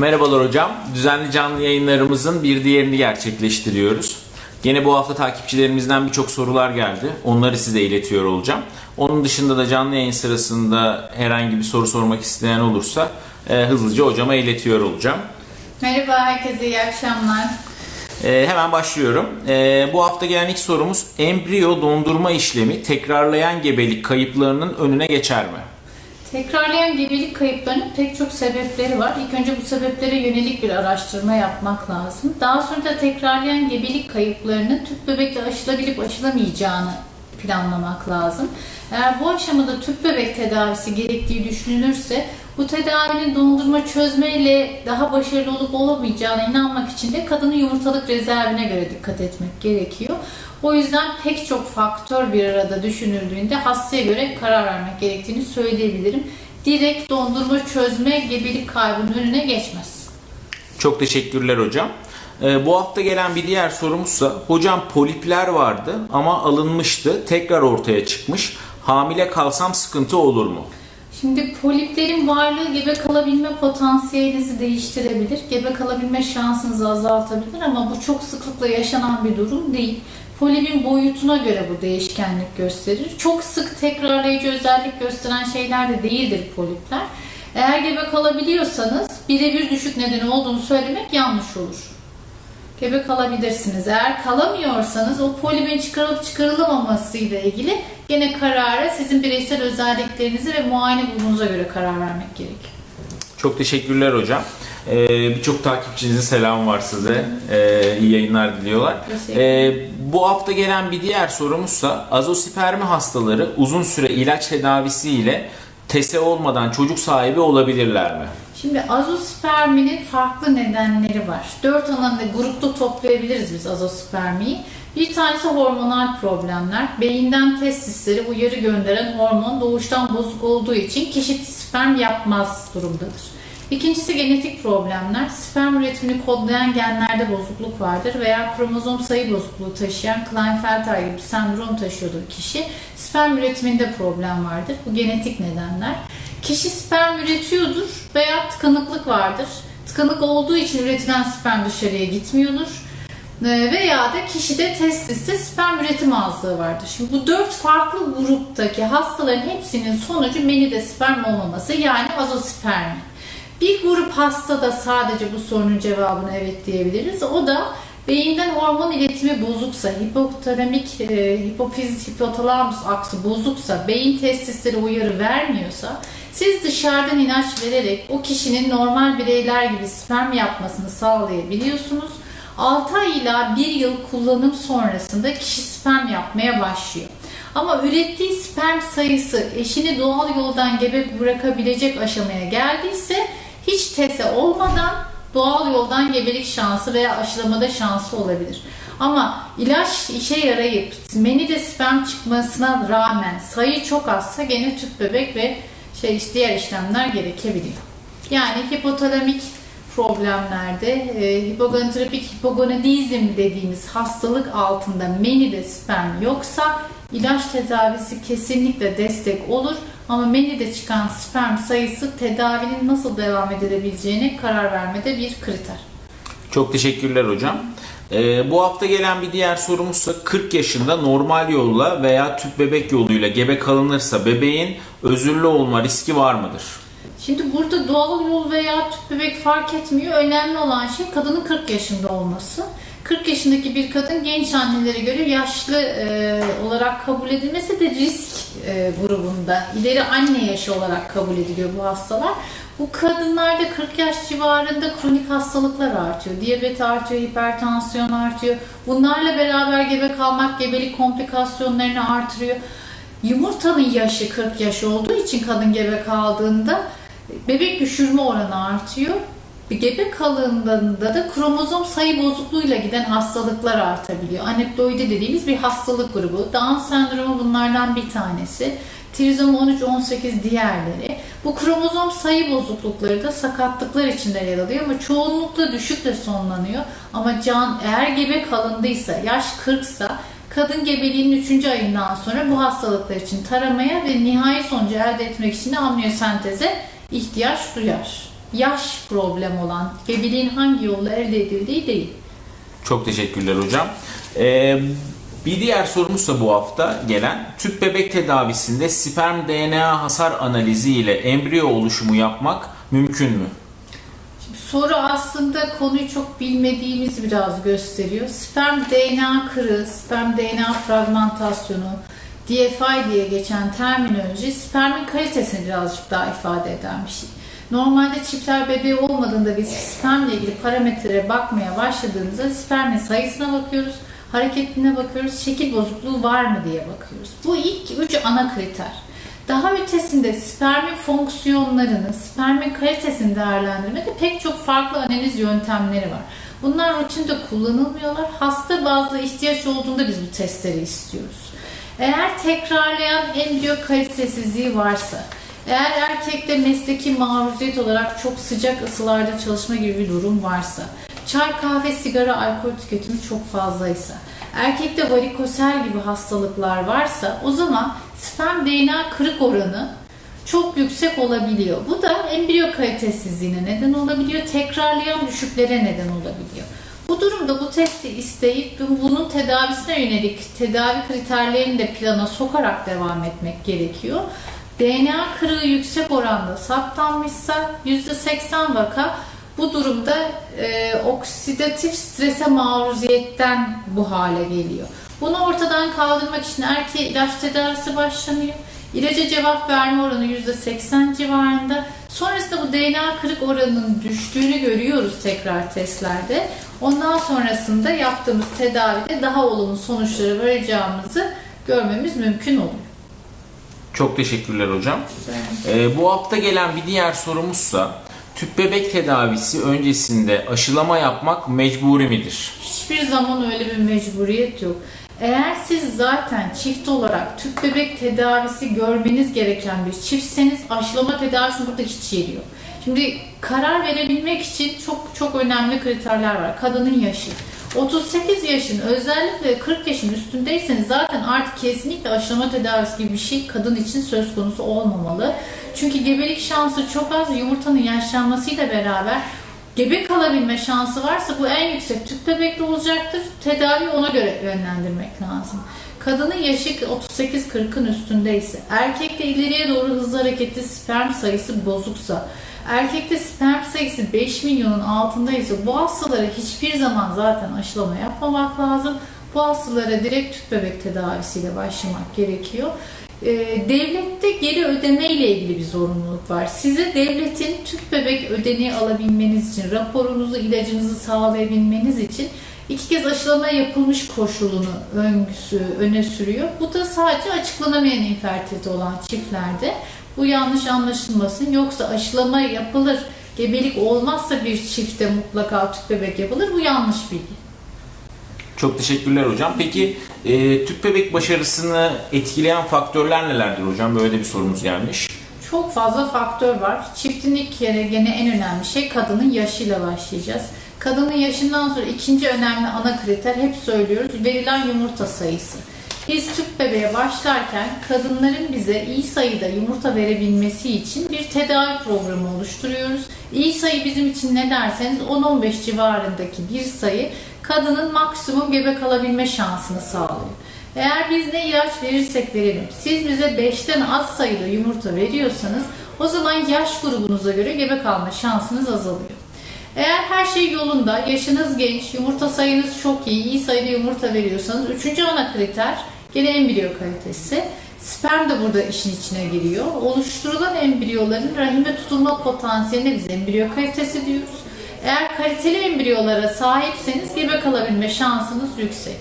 Merhabalar hocam. Düzenli canlı yayınlarımızın bir diğerini gerçekleştiriyoruz. Yine bu hafta takipçilerimizden birçok sorular geldi. Onları size iletiyor olacağım. Onun dışında da canlı yayın sırasında herhangi bir soru sormak isteyen olursa e, hızlıca hocama iletiyor olacağım. Merhaba herkese iyi akşamlar. E, hemen başlıyorum. E, bu hafta gelen ilk sorumuz embriyo dondurma işlemi tekrarlayan gebelik kayıplarının önüne geçer mi? Tekrarlayan gebelik kayıplarının pek çok sebepleri var. İlk önce bu sebeplere yönelik bir araştırma yapmak lazım. Daha sonra da tekrarlayan gebelik kayıplarının tüp bebekle aşılabilip aşılamayacağını planlamak lazım. Eğer bu aşamada tüp bebek tedavisi gerektiği düşünülürse bu tedavinin dondurma çözmeyle daha başarılı olup olamayacağına inanmak için de kadının yumurtalık rezervine göre dikkat etmek gerekiyor. O yüzden pek çok faktör bir arada düşünüldüğünde hastaya göre karar vermek gerektiğini söyleyebilirim. Direkt dondurma çözme gebelik kaybının önüne geçmez. Çok teşekkürler hocam. Ee, bu hafta gelen bir diğer sorumuzsa hocam polipler vardı ama alınmıştı tekrar ortaya çıkmış. Hamile kalsam sıkıntı olur mu? Şimdi poliplerin varlığı gebe kalabilme potansiyelinizi değiştirebilir. Gebe kalabilme şansınızı azaltabilir ama bu çok sıklıkla yaşanan bir durum değil. Polipin boyutuna göre bu değişkenlik gösterir. Çok sık tekrarlayıcı özellik gösteren şeyler de değildir polipler. Eğer gebe kalabiliyorsanız birebir düşük nedeni olduğunu söylemek yanlış olur. Gebe kalabilirsiniz. Eğer kalamıyorsanız o polibin çıkarılıp çıkarılamaması ile ilgili gene karara sizin bireysel özelliklerinizi ve muayene bulumunuza göre karar vermek gerekiyor. Çok teşekkürler hocam. Ee, Birçok takipçinizin selamı var size. Ee, iyi yayınlar diliyorlar. Ee, bu hafta gelen bir diğer sorumuzsa azospermi hastaları uzun süre ilaç tedavisiyle tese olmadan çocuk sahibi olabilirler mi? Şimdi azosperminin farklı nedenleri var. Dört ana grupta toplayabiliriz biz azospermiyi. Bir tanesi hormonal problemler. Beyinden testislere uyarı gönderen hormon doğuştan bozuk olduğu için kişi sperm yapmaz durumdadır. İkincisi genetik problemler. Sperm üretimini kodlayan genlerde bozukluk vardır veya kromozom sayı bozukluğu taşıyan Klinefelter gibi sendrom taşıyordur kişi. Sperm üretiminde problem vardır. Bu genetik nedenler. Kişi sperm üretiyordur veya tıkanıklık vardır. Tıkanık olduğu için üretilen sperm dışarıya gitmiyordur. Ee, Veya da kişide testiste sperm üretim azlığı vardır. Şimdi bu dört farklı gruptaki hastaların hepsinin sonucu menide sperm olmaması yani azospermi. Bir grup hastada sadece bu sorunun cevabını evet diyebiliriz. O da beyinden hormon iletimi bozuksa, hipotalamik, e, hipofiz, hipotalamus aksı bozuksa, beyin testisleri uyarı vermiyorsa, siz dışarıdan ilaç vererek o kişinin normal bireyler gibi sperm yapmasını sağlayabiliyorsunuz. 6 ay ila 1 yıl kullanım sonrasında kişi sperm yapmaya başlıyor. Ama ürettiği sperm sayısı eşini doğal yoldan gebe bırakabilecek aşamaya geldiyse hiç tese olmadan doğal yoldan gebelik şansı veya aşılamada şansı olabilir. Ama ilaç işe yarayıp menide sperm çıkmasına rağmen sayı çok azsa gene tüp bebek ve şey diğer işlemler gerekebiliyor. Yani hipotalamik problemlerde e, hipogonadotropik hipogonadizm dediğimiz hastalık altında menide sperm yoksa ilaç tedavisi kesinlikle destek olur ama menide çıkan sperm sayısı tedavinin nasıl devam edilebileceğine karar vermede bir kriter. Çok teşekkürler hocam. Ee, bu hafta gelen bir diğer sorumuzsa 40 yaşında normal yolla veya tüp bebek yoluyla gebe kalınırsa bebeğin özürlü olma riski var mıdır? Şimdi burada doğal yol veya tüp bebek fark etmiyor. Önemli olan şey kadının 40 yaşında olması. 40 yaşındaki bir kadın genç annelere göre yaşlı e, olarak kabul edilmesi de risk e, grubunda. İleri anne yaşı olarak kabul ediliyor bu hastalar. Bu kadınlarda 40 yaş civarında kronik hastalıklar artıyor. Diyabet artıyor, hipertansiyon artıyor. Bunlarla beraber gebe kalmak gebelik komplikasyonlarını artırıyor. Yumurtanın yaşı 40 yaş olduğu için kadın gebe kaldığında bebek düşürme oranı artıyor. Gebe kalındığında da kromozom sayı bozukluğuyla giden hastalıklar artabiliyor. Aneploidi dediğimiz bir hastalık grubu. Down sendromu bunlardan bir tanesi. Trizom 13-18 diğerleri. Bu kromozom sayı bozuklukları da sakatlıklar içinde yer alıyor ama çoğunlukla düşükle sonlanıyor. Ama can eğer gebe kalındıysa, yaş 40 sa kadın gebeliğin 3. ayından sonra bu hastalıklar için taramaya ve nihai sonucu elde etmek için de amniyosenteze ihtiyaç duyar. yaş problem olan, gebeliğin hangi yolla elde edildiği değil. Çok teşekkürler hocam. Ee, bir diğer sorumuz da bu hafta gelen tüp bebek tedavisinde sperm DNA hasar analizi ile embriyo oluşumu yapmak mümkün mü? Soru aslında konuyu çok bilmediğimizi biraz gösteriyor. Sperm DNA kırığı, sperm DNA fragmentasyonu, DFI diye geçen terminoloji spermin kalitesini birazcık daha ifade eden bir şey. Normalde çiftler bebeği olmadığında biz spermle ilgili parametrelere bakmaya başladığımızda spermin sayısına bakıyoruz, hareketine bakıyoruz, şekil bozukluğu var mı diye bakıyoruz. Bu ilk üç ana kriter. Daha ötesinde spermin fonksiyonlarını, spermin kalitesini değerlendirmede pek çok farklı analiz yöntemleri var. Bunlar rutinde kullanılmıyorlar. Hasta bazı ihtiyaç olduğunda biz bu testleri istiyoruz. Eğer tekrarlayan embriyo kalitesizliği varsa, eğer erkekte mesleki maruziyet olarak çok sıcak ısılarda çalışma gibi bir durum varsa, çay, kahve, sigara, alkol tüketimi çok fazlaysa, erkekte varikosel gibi hastalıklar varsa o zaman sperm DNA kırık oranı çok yüksek olabiliyor. Bu da embriyo kalitesizliğine neden olabiliyor, tekrarlayan düşüklere neden olabiliyor. Bu durumda bu testi isteyip bunun tedavisine yönelik tedavi kriterlerini de plana sokarak devam etmek gerekiyor. DNA kırığı yüksek oranda saptanmışsa %80 vaka bu durumda e, oksidatif strese maruziyetten bu hale geliyor. Bunu ortadan kaldırmak için erkeğe ilaç tedavisi başlanıyor. İlaca cevap verme oranı %80 civarında. Sonrasında bu DNA kırık oranının düştüğünü görüyoruz tekrar testlerde. Ondan sonrasında yaptığımız tedavide daha olumlu sonuçlara varacağımızı görmemiz mümkün oluyor. Çok teşekkürler hocam. Ee, bu hafta gelen bir diğer sorumuzsa tüp bebek tedavisi öncesinde aşılama yapmak mecburi midir? Hiçbir zaman öyle bir mecburiyet yok. Eğer siz zaten çift olarak tüp bebek tedavisi görmeniz gereken bir çiftseniz aşılama tedavisinin burada hiç yeri yok. Şimdi karar verebilmek için çok çok önemli kriterler var. Kadının yaşı. 38 yaşın özellikle 40 yaşın üstündeyseniz zaten artık kesinlikle aşılama tedavisi gibi bir şey kadın için söz konusu olmamalı. Çünkü gebelik şansı çok az yumurtanın yaşlanmasıyla beraber gebe kalabilme şansı varsa bu en yüksek tüp bebekli olacaktır. Tedavi ona göre yönlendirmek lazım. Kadının yaşı 38-40'ın üstündeyse, erkekte ileriye doğru hızlı hareketli sperm sayısı bozuksa, erkekte sperm sayısı 5 milyonun altındaysa bu hastalara hiçbir zaman zaten aşılama yapmamak lazım. Bu hastalara direkt tüp bebek tedavisiyle başlamak gerekiyor. Ee, devlette geri ödeme ile ilgili bir zorunluluk var. Size devletin tüp bebek ödeneği alabilmeniz için, raporunuzu, ilacınızı sağlayabilmeniz için iki kez aşılama yapılmış koşulunu öngüsü öne sürüyor. Bu da sadece açıklanamayan infertilite olan çiftlerde. Bu yanlış anlaşılmasın. Yoksa aşılama yapılır, gebelik olmazsa bir çifte mutlaka tüp bebek yapılır. Bu yanlış bilgi. Çok teşekkürler hocam. Peki e, tüp bebek başarısını etkileyen faktörler nelerdir hocam? Böyle bir sorumuz gelmiş. Çok fazla faktör var. Çiftin ilk kere gene en önemli şey kadının yaşıyla başlayacağız. Kadının yaşından sonra ikinci önemli ana kriter hep söylüyoruz verilen yumurta sayısı. Biz tüp bebeğe başlarken kadınların bize iyi sayıda yumurta verebilmesi için bir tedavi programı oluşturuyoruz. İyi sayı bizim için ne derseniz 10-15 civarındaki bir sayı kadının maksimum gebe kalabilme şansını sağlıyor. Eğer biz ne ilaç verirsek verelim, siz bize 5'ten az sayıda yumurta veriyorsanız o zaman yaş grubunuza göre gebe kalma şansınız azalıyor. Eğer her şey yolunda, yaşınız genç, yumurta sayınız çok iyi, iyi sayıda yumurta veriyorsanız üçüncü ana kriter gene embriyo kalitesi. Sperm de burada işin içine giriyor. Oluşturulan embriyoların rahime tutulma potansiyeline biz embriyo kalitesi diyoruz. Eğer kaliteli embriyolara sahipseniz gebe kalabilme şansınız yüksek.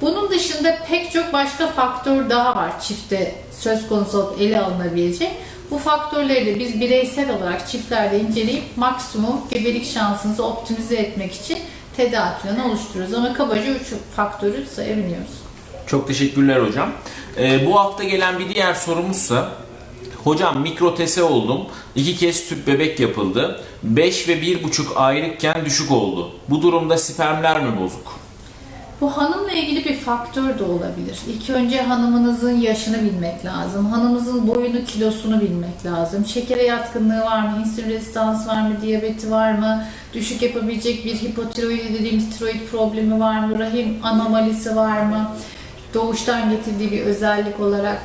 Bunun dışında pek çok başka faktör daha var çifte söz konusu olup ele alınabilecek. Bu faktörleri de biz bireysel olarak çiftlerde inceleyip maksimum gebelik şansınızı optimize etmek için tedavi planı oluşturuyoruz. Ama kabaca 3 faktörü sayabiliyoruz. Çok teşekkürler hocam. E, bu hafta gelen bir diğer sorumuzsa Hocam mikrotese oldum. İki kez tüp bebek yapıldı. 5 ve 1,5 aylıkken düşük oldu. Bu durumda spermler mi bozuk? Bu hanımla ilgili bir faktör de olabilir. İlk önce hanımınızın yaşını bilmek lazım. Hanımınızın boyunu, kilosunu bilmek lazım. Şekere yatkınlığı var mı? İnsülin rezistans var mı? Diyabeti var mı? Düşük yapabilecek bir hipotiroidi dediğimiz tiroid problemi var mı? Rahim anomalisi var mı? Doğuştan getirdiği bir özellik olarak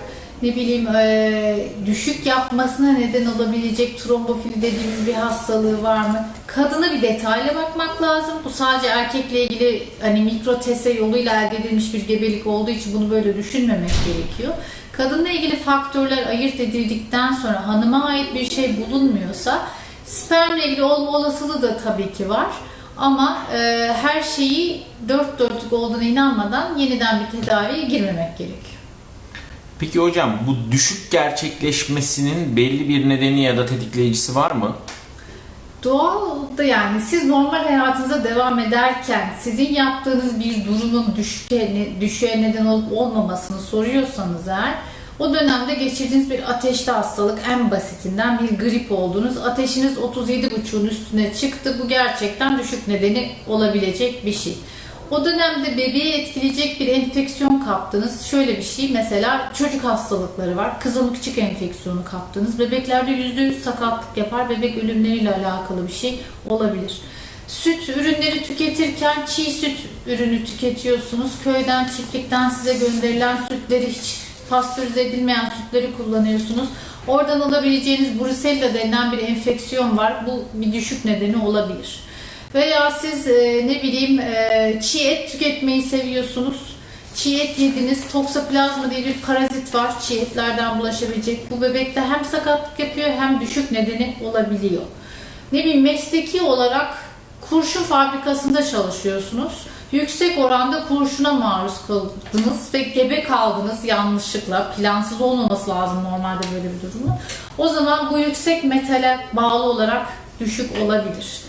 ne bileyim eee, düşük yapmasına neden olabilecek trombofili dediğimiz bir hastalığı var mı? Kadına bir detaylı bakmak lazım. Bu sadece erkekle ilgili hani mikro tese yoluyla elde edilmiş bir gebelik olduğu için bunu böyle düşünmemek gerekiyor. Kadınla ilgili faktörler ayırt edildikten sonra hanıma ait bir şey bulunmuyorsa spermle ilgili olma olasılığı da tabii ki var. Ama eee, her şeyi dört dörtlük olduğuna inanmadan yeniden bir tedaviye girmemek gerekiyor. Peki hocam bu düşük gerçekleşmesinin belli bir nedeni ya da tetikleyicisi var mı? Doğal da yani siz normal hayatınıza devam ederken sizin yaptığınız bir durumun düşüşe, düşüğe neden olup olmamasını soruyorsanız eğer o dönemde geçirdiğiniz bir ateşli hastalık en basitinden bir grip oldunuz. Ateşiniz 37,5'un üstüne çıktı. Bu gerçekten düşük nedeni olabilecek bir şey. O dönemde bebeği etkileyecek bir enfeksiyon kaptınız. Şöyle bir şey mesela çocuk hastalıkları var. Kızamıkçık enfeksiyonu kaptınız. Bebeklerde %100 sakatlık yapar. Bebek ölümleriyle alakalı bir şey olabilir. Süt ürünleri tüketirken çiğ süt ürünü tüketiyorsunuz. Köyden, çiftlikten size gönderilen sütleri hiç pastörize edilmeyen sütleri kullanıyorsunuz. Oradan alabileceğiniz brusella denilen bir enfeksiyon var. Bu bir düşük nedeni olabilir. Veya siz e, ne bileyim e, çiğ et tüketmeyi seviyorsunuz. Çiğ et yediniz. Toksoplazma diye bir parazit var. Çiğ etlerden bulaşabilecek. Bu bebekte hem sakatlık yapıyor hem düşük nedeni olabiliyor. Ne bileyim mesleki olarak kurşun fabrikasında çalışıyorsunuz. Yüksek oranda kurşuna maruz kaldınız ve gebe kaldınız yanlışlıkla. Plansız olmaması lazım normalde böyle bir durumu. O zaman bu yüksek metale bağlı olarak düşük olabilir.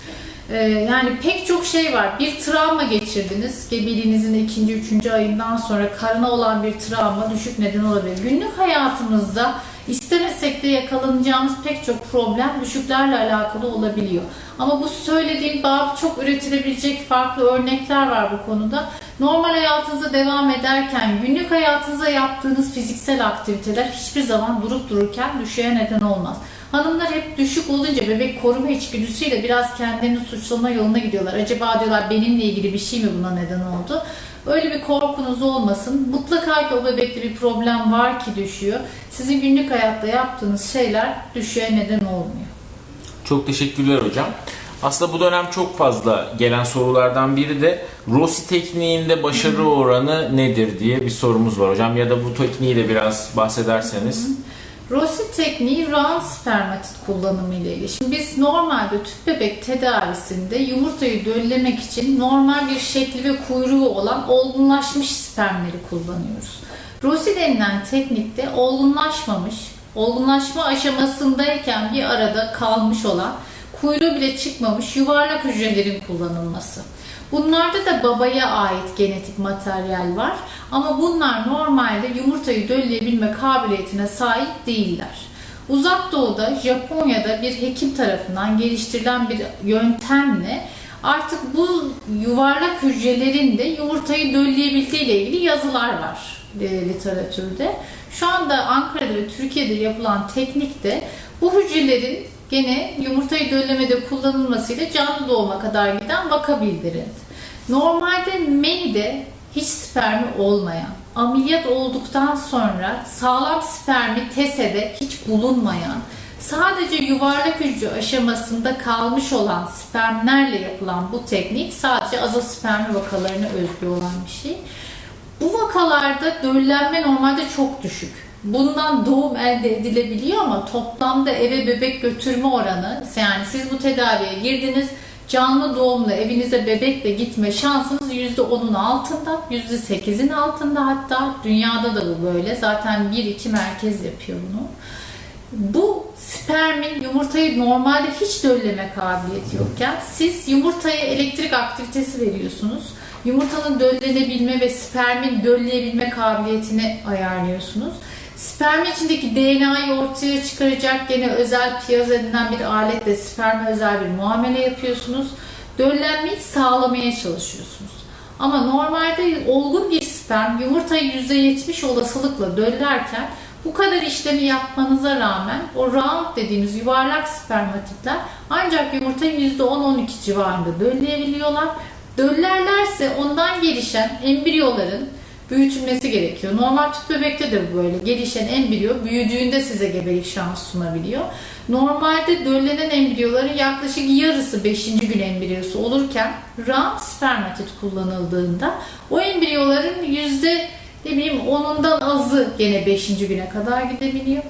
Ee, yani pek çok şey var. Bir travma geçirdiniz. Gebeliğinizin ikinci, üçüncü ayından sonra karına olan bir travma düşük neden olabilir. Günlük hayatımızda istemesek de yakalanacağımız pek çok problem düşüklerle alakalı olabiliyor. Ama bu söylediğim daha çok üretilebilecek farklı örnekler var bu konuda. Normal hayatınıza devam ederken günlük hayatınıza yaptığınız fiziksel aktiviteler hiçbir zaman durup dururken düşüğe neden olmaz. Hanımlar hep düşük olunca bebek koruma içgüdüsüyle biraz kendilerini suçlama yoluna gidiyorlar. Acaba diyorlar benimle ilgili bir şey mi buna neden oldu? Öyle bir korkunuz olmasın. Mutlaka ki o bebekte bir problem var ki düşüyor. Sizin günlük hayatta yaptığınız şeyler düşüğe neden olmuyor. Çok teşekkürler hocam. Aslında bu dönem çok fazla gelen sorulardan biri de Rossi tekniğinde başarı oranı nedir diye bir sorumuz var hocam ya da bu tekniği de biraz bahsederseniz. Rossi tekniği round spermatit kullanımı ile ilgili. Şimdi biz normalde tüp bebek tedavisinde yumurtayı döllemek için normal bir şekli ve kuyruğu olan olgunlaşmış spermleri kullanıyoruz. Rossi denilen teknikte olgunlaşmamış, olgunlaşma aşamasındayken bir arada kalmış olan, kuyruğu bile çıkmamış yuvarlak hücrelerin kullanılması. Bunlarda da babaya ait genetik materyal var ama bunlar normalde yumurtayı dölleyebilme kabiliyetine sahip değiller. Uzak Doğu'da, Japonya'da bir hekim tarafından geliştirilen bir yöntemle artık bu yuvarlak hücrelerin de yumurtayı dölleyebildiği ile ilgili yazılar var e, literatürde. Şu anda Ankara'da ve Türkiye'de yapılan teknikte bu hücrelerin gene yumurtayı döllemede kullanılmasıyla canlı doğuma kadar giden vaka bildirildi. Normalde menide hiç spermi olmayan, ameliyat olduktan sonra sağlam spermi tesede hiç bulunmayan, sadece yuvarlak hücre aşamasında kalmış olan spermlerle yapılan bu teknik sadece azospermi vakalarına özgü olan bir şey. Bu vakalarda döllenme normalde çok düşük. Bundan doğum elde edilebiliyor ama toplamda eve bebek götürme oranı yani siz bu tedaviye girdiniz canlı doğumla evinize bebekle gitme şansınız %10'un altında, %8'in altında hatta dünyada da bu böyle. Zaten 1-2 merkez yapıyor bunu. Bu spermin yumurtayı normalde hiç dölleme kabiliyeti yokken siz yumurtaya elektrik aktivitesi veriyorsunuz. Yumurtanın döllenebilme ve spermin dölleyebilme kabiliyetini ayarlıyorsunuz. Sperm içindeki DNA'yı ortaya çıkaracak gene özel piyaza denilen bir aletle sperme özel bir muamele yapıyorsunuz. Döllenmeyi sağlamaya çalışıyorsunuz. Ama normalde olgun bir sperm yumurtayı %70 olasılıkla döllerken bu kadar işlemi yapmanıza rağmen o round dediğimiz yuvarlak spermatitler ancak yumurtayı %10-12 civarında dölleyebiliyorlar. Döllerlerse ondan gelişen embriyoların büyütülmesi gerekiyor. Normal tüp bebekte de bu böyle. Gelişen embriyo büyüdüğünde size gebelik şansı sunabiliyor. Normalde döllenen embriyoların yaklaşık yarısı 5. gün embriyosu olurken round spermatit kullanıldığında o embriyoların yüzde ne bileyim 10'undan azı gene 5. güne kadar gidebiliyor.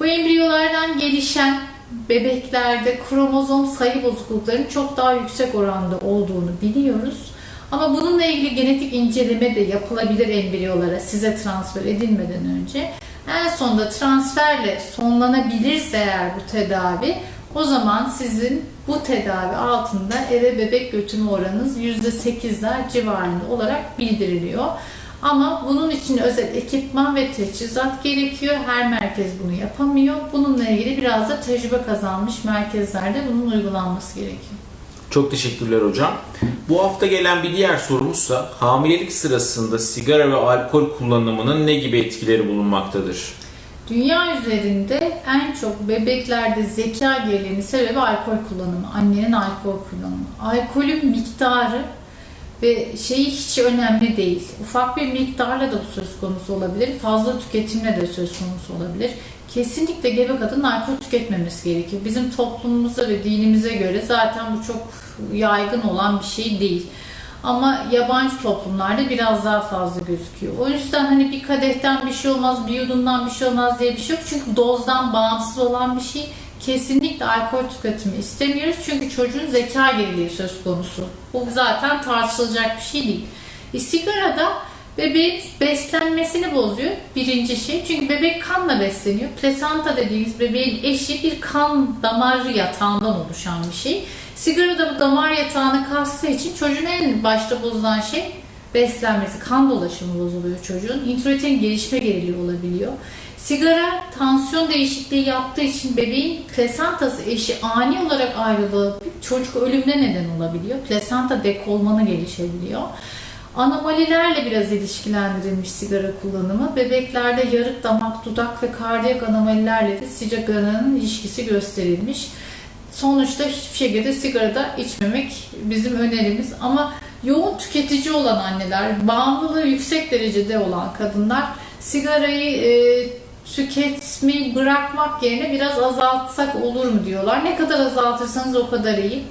Bu embriyolardan gelişen bebeklerde kromozom sayı bozukluklarının çok daha yüksek oranda olduğunu biliyoruz. Ama bununla ilgili genetik inceleme de yapılabilir embriyolara size transfer edilmeden önce. En sonunda transferle sonlanabilirse eğer bu tedavi o zaman sizin bu tedavi altında eve bebek götürme oranınız %8'ler civarında olarak bildiriliyor. Ama bunun için özel ekipman ve teçhizat gerekiyor. Her merkez bunu yapamıyor. Bununla ilgili biraz da tecrübe kazanmış merkezlerde bunun uygulanması gerekiyor. Çok teşekkürler hocam. Bu hafta gelen bir diğer sorumuzsa hamilelik sırasında sigara ve alkol kullanımının ne gibi etkileri bulunmaktadır? Dünya üzerinde en çok bebeklerde zeka geriliğinin sebebi alkol kullanımı. Annenin alkol kullanımı. Alkolün miktarı ve şeyi hiç önemli değil. Ufak bir miktarla da bu söz konusu olabilir. Fazla tüketimle de söz konusu olabilir. Kesinlikle gebe kadının alkol tüketmemesi gerekiyor. Bizim toplumumuza ve dinimize göre zaten bu çok yaygın olan bir şey değil. Ama yabancı toplumlarda biraz daha fazla gözüküyor. O yüzden hani bir kadehten bir şey olmaz, bir yudumdan bir şey olmaz diye bir şey yok. Çünkü dozdan bağımsız olan bir şey. Kesinlikle alkol tüketimi istemiyoruz. Çünkü çocuğun zeka geriliği söz konusu. Bu zaten tartışılacak bir şey değil. E, sigarada bebeğin beslenmesini bozuyor birinci şey. Çünkü bebek kanla besleniyor. Plasenta dediğimiz bebeğin eşi bir kan damar yatağından oluşan bir şey. Sigara da bu damar yatağını kastığı için çocuğun en başta bozulan şey beslenmesi. Kan dolaşımı bozuluyor çocuğun. İntroitin gelişme geriliği olabiliyor. Sigara tansiyon değişikliği yaptığı için bebeğin plasentası eşi ani olarak ayrılıp çocuk ölümüne neden olabiliyor. Plasenta dekolmanı gelişebiliyor. Anomalilerle biraz ilişkilendirilmiş sigara kullanımı. Bebeklerde yarık damak, dudak ve kardiyak anomalilerle de sigaranın ilişkisi gösterilmiş. Sonuçta hiçbir şekilde sigarada içmemek bizim önerimiz ama yoğun tüketici olan anneler, bağımlılığı yüksek derecede olan kadınlar sigarayı e, tüketmeyi bırakmak yerine biraz azaltsak olur mu diyorlar. Ne kadar azaltırsanız o kadar iyi.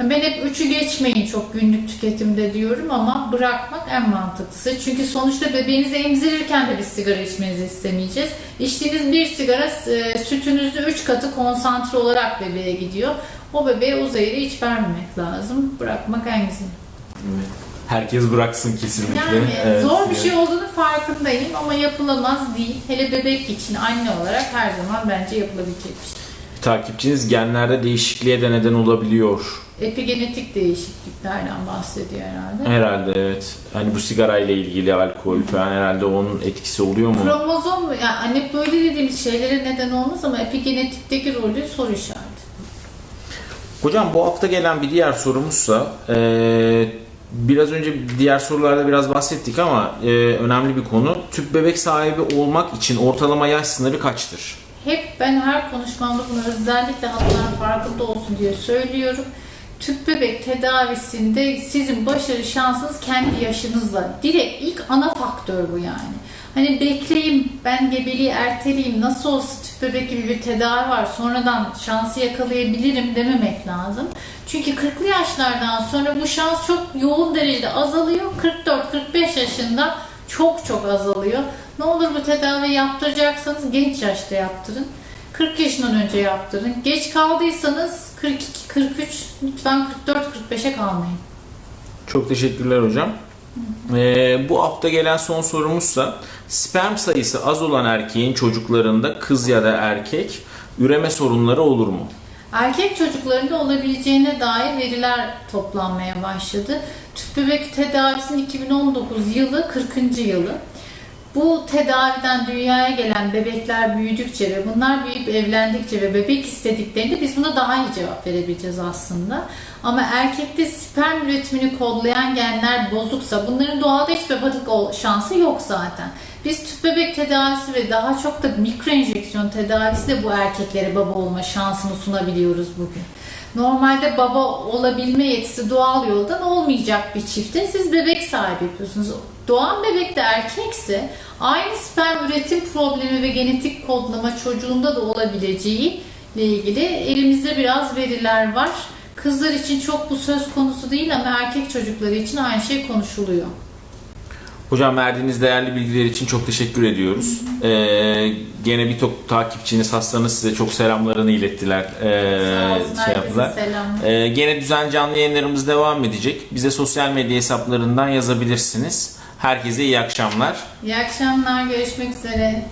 Ben hep üçü geçmeyin çok günlük tüketimde diyorum ama bırakmak en mantıklısı. Çünkü sonuçta bebeğinizi emzirirken de biz sigara içmenizi istemeyeceğiz. İçtiğiniz bir sigara e, sütünüzü 3 katı konsantre olarak bebeğe gidiyor. O bebeğe o zehri hiç vermemek lazım. Bırakmak en güzeli. Herkes bıraksın kesinlikle. Yani Evet, zor bir şey olduğunu farkındayım ama yapılamaz değil. Hele bebek için anne olarak her zaman bence yapılabilecek bir şey. Takipçiniz genlerde değişikliğe de neden olabiliyor. Epigenetik değişikliklerden bahsediyor herhalde. Herhalde evet. Hani bu sigara ile ilgili alkol falan herhalde onun etkisi oluyor mu? Kromozom, yani anne böyle dediğimiz şeylere neden olmaz ama epigenetikteki rolü soru işareti. Hocam bu hafta gelen bir diğer sorumuzsa eee, biraz önce diğer sorularda biraz bahsettik ama eee, önemli bir konu. Tüp bebek sahibi olmak için ortalama yaş sınırı kaçtır? Hep ben her konuşmamda bunu özellikle hastalar farkında olsun diye söylüyorum. Tüp bebek tedavisinde sizin başarı şansınız kendi yaşınızla. Direkt ilk ana faktör bu yani. Hani bekleyeyim, ben gebeliği erteleyeyim, nasıl olsa tüp gibi bir tedavi var, sonradan şansı yakalayabilirim dememek lazım. Çünkü 40'lı yaşlardan sonra bu şans çok yoğun derecede azalıyor. 44-45 yaşında çok çok azalıyor. Ne olur bu tedavi yaptıracaksanız genç yaşta yaptırın. 40 yaşından önce yaptırın. Geç kaldıysanız 42-43 lütfen 44-45'e kalmayın. Çok teşekkürler hocam. Eee, bu hafta gelen son sorumuzsa sperm sayısı az olan erkeğin çocuklarında kız ya da erkek üreme sorunları olur mu? Erkek çocuklarında olabileceğine dair veriler toplanmaya başladı. Tüp bebek tedavisinin 2019 yılı 40. yılı. Bu tedaviden dünyaya gelen bebekler büyüdükçe ve bunlar büyüyüp evlendikçe ve bebek istediklerinde biz buna daha iyi cevap verebileceğiz aslında. Ama erkekte sperm üretimini kodlayan genler bozuksa bunların doğada hiç bebelik şansı yok zaten. Biz tüp bebek tedavisi ve daha çok da mikro enjeksiyon tedavisi de bu erkeklere baba olma şansını sunabiliyoruz bugün. Normalde baba olabilme yetisi doğal yoldan olmayacak bir çifte siz bebek sahibi yapıyorsunuz. Doğan bebek de erkekse aynı sperm üretim problemi ve genetik kodlama çocuğunda da olabileceği ile ilgili elimizde biraz veriler var. Kızlar için çok bu söz konusu değil ama erkek çocukları için aynı şey konuşuluyor. Hocam verdiğiniz değerli bilgiler için çok teşekkür ediyoruz. Ee, gene bir çok takipçiniz, hastanız size çok selamlarını ilettiler. Ee, olsun, şey yaptılar. Ee, gene düzen canlı yayınlarımız devam edecek. Bize sosyal medya hesaplarından yazabilirsiniz. Herkese iyi akşamlar. İyi akşamlar, görüşmek üzere.